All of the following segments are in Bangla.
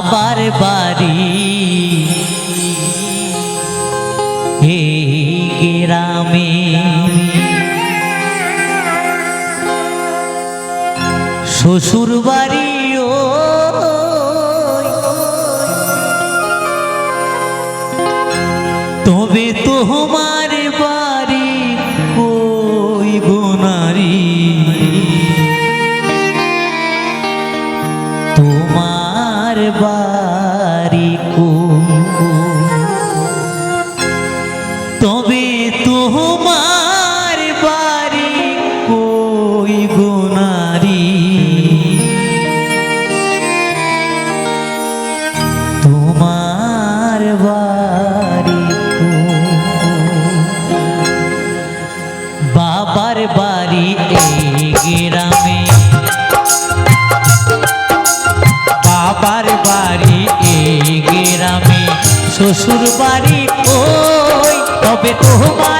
বাবার বাড়ি। এই গ্রামে। শ্বশুর বাড়ি ও তবে তোমার বাড়ি কই গোনারি তোমার বাড়ি শ্বশুর বাড়ি ওই তবে তোমার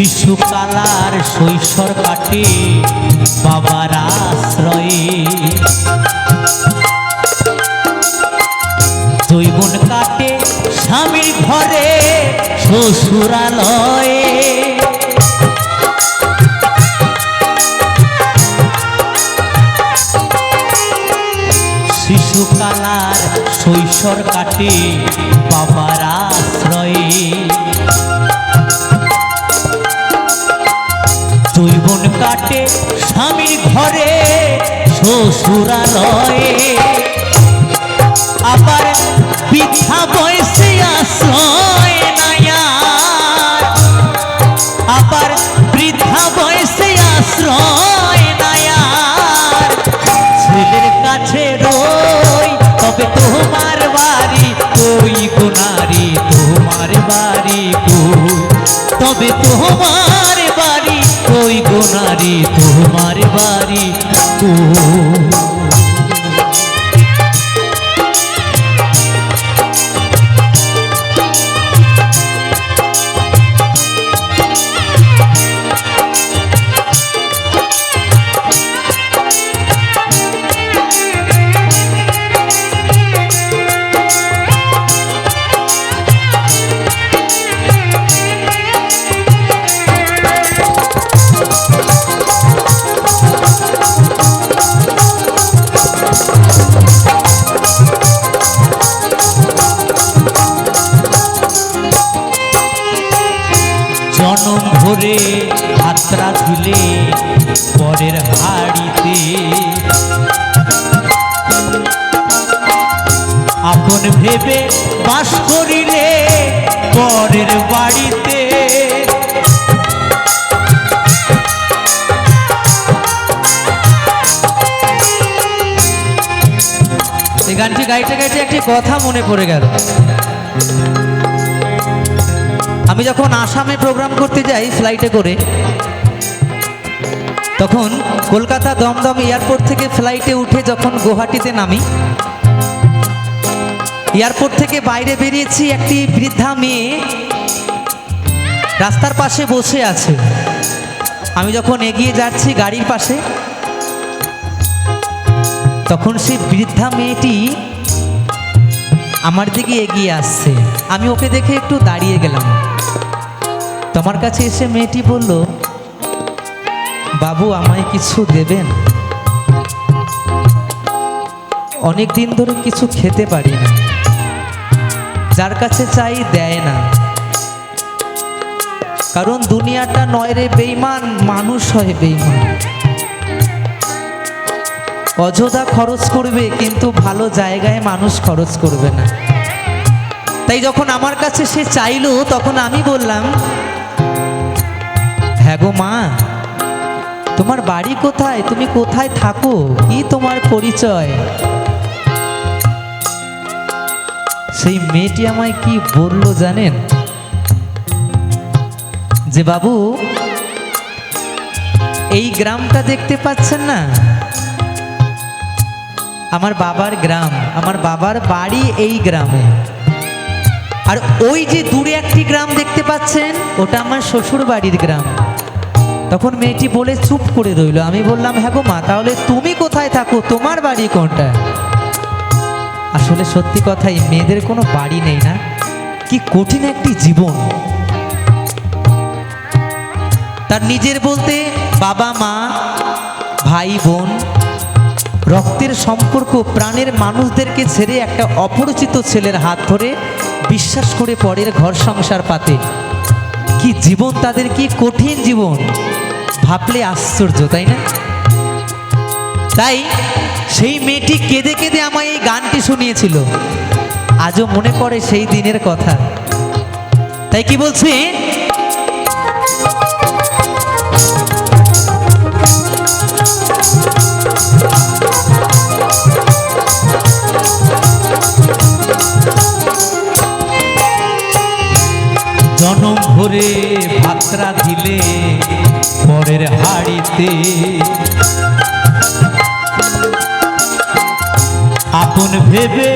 শিশুকালার শৈশর কাটে বাবার আশ্রয়ে। জৈবন কাটে স্বামীর ঘরে, শ্বশুরালয়ে। শিশুকালার শৈশর কাটে বাবার আশ্রয়ে। কাটে স্বামীর ঘরে, শ্বশুরালয়ে। আবার বয়সে আশ্রয় আবার বয়সে তবে তোমার বাড়ি কই বাড়ি তবে তোমার গোনারি তোমার বাড়ি। কই ভরে হাতরা ঝুলে পরের হাড়িতে। আপন ভেবে বাস করিলে পরের বাড়িতে। গানটি গাইতে গাইতে একটি কথা মনে পড়ে গেল। আমি যখন আসামে প্রোগ্রাম করতে যাই ফ্লাইটে করে, তখন কলকাতা দমদম এয়ারপোর্ট থেকে ফ্লাইটে উঠে যখন গুয়াহাটিতে নামি এয়ারপোর্ট থেকে বাইরে বেরিয়েছি একটি বৃদ্ধা মেয়ে রাস্তার পাশে বসে আছে। আমি যখন এগিয়ে যাচ্ছি গাড়ির পাশে, তখন সেই বৃদ্ধা মেয়েটি আমার দিকে এগিয়ে আসছে। আমি ওকে দেখে একটু দাঁড়িয়ে গেলাম। তোমার কাছে এসে মেয়েটি বলল, বাবু, আমায় কিছু দেবেন? অনেক দিন ধরে কিছু খেতে পারি না। যার কাছে চাই দেয় না। কারণ দুনিয়াটা নয় রে বেইমান মানুষ হয় বেইমান অযথা খরচ করবে, কিন্তু ভালো জায়গায় মানুষ খরচ করবে না। তাই যখন আমার কাছে সে চাইলো, তখন আমি বললাম হ্যাঁ গো মা, তোমার বাড়ি কোথায়? তুমি কোথায় থাকো? কি তোমার পরিচয়? সেই মেয়েটি আমায় কি বলল জানেন? যে, বাবু, এই গ্রামটা দেখতে পাচ্ছেন না? আমার বাবার গ্রাম, আমার বাবার বাড়ি এই গ্রামে। আর ওই যে দূরে একটি গ্রাম দেখতে পাচ্ছেন, ওটা আমার শ্বশুর বাড়ির গ্রাম। তখন মেয়েটি বলে, চুপ করে রইল। আমি বললাম হ্যাঁ গো মা, তাহলে তুমি কোথায় থাকো? তোমার বাড়ি কোনটা? আসলে সত্যি কথাই মেয়েদের কোনো বাড়ি নেই না। কি কঠিন একটি জীবন। তার নিজের বলতে, বাবা মা, ভাই বোন রক্তের সম্পর্ক প্রাণের মানুষদেরকে ছেড়ে একটা অপরিচিত ছেলের হাত ধরে বিশ্বাস করে পরের ঘর সংসার পাতে। কি জীবন তাদের? কি কঠিন জীবন? ভাবলে আশ্চর্য, তাই না? তাই সেই মেয়েটি কেঁদে কেঁদে আমায় এই গানটি শুনিয়েছিল। আজও মনে পড়ে সেই দিনের কথা। তাই কি বলছি? জনম ভরে ভাত্রা দিলে পরের হাড়িতে। আপন ভেবে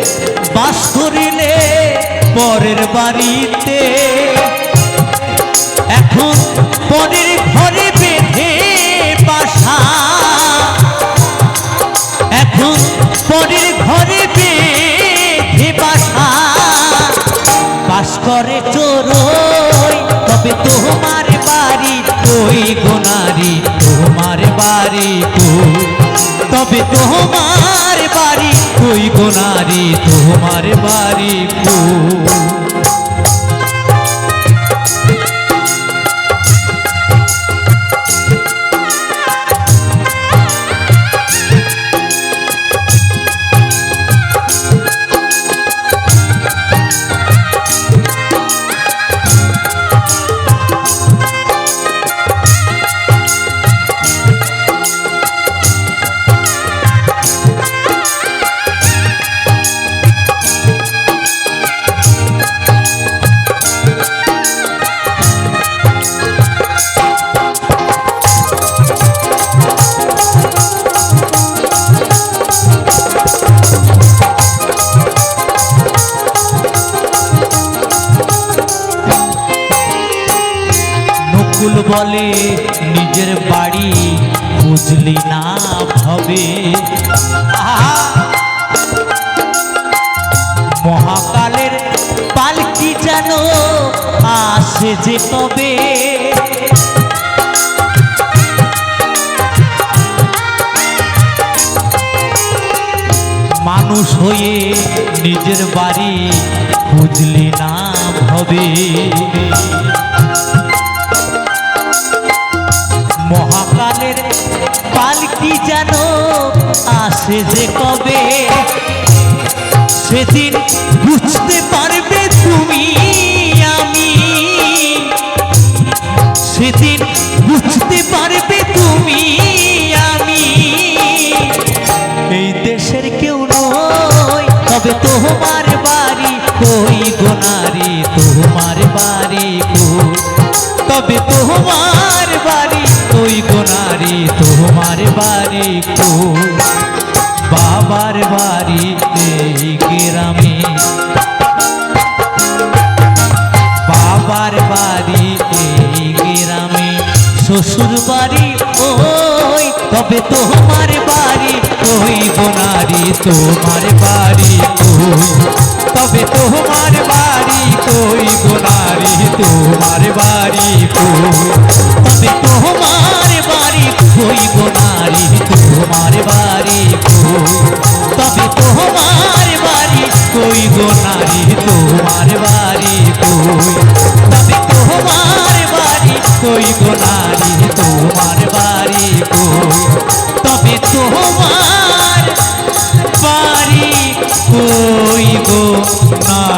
বাস করিলে পরের বাড়িতে। এখন পরের ঘরে বাড়ি কই তবে তোমার বাড়ি কই গোনারি তোমার বাড়ি কই বলে, নিজের বাড়ি বুঝলি না ভবে! মহাকালের পালকি যেন আসে যে কবে মানুষ হয়ে নিজের বাড়ি বুঝলি না ভবে। সেদিন বুঝতে পারবে তুমি আমি। সেদিন বুঝতে পারবে তুমি আমি। এই দেশের কেউ নয়, তবে তোমার বাড়ি কই গোনারি তোমার বাড়ি কই? তবে তোমার বাড়ি কই গোনারি তোমার বাড়ি কই? গ্রামে বাবার বাড়ি এই গ্রামে, শ্বশুর বাড়ি ওই, তবে তোমার বাড়ি কই বোনারি, তোমার বাড়ি কই তবে তোমার বাড়ি কই বোনারি, তোমার বাড়ি কই তোমার পারি কইব নারী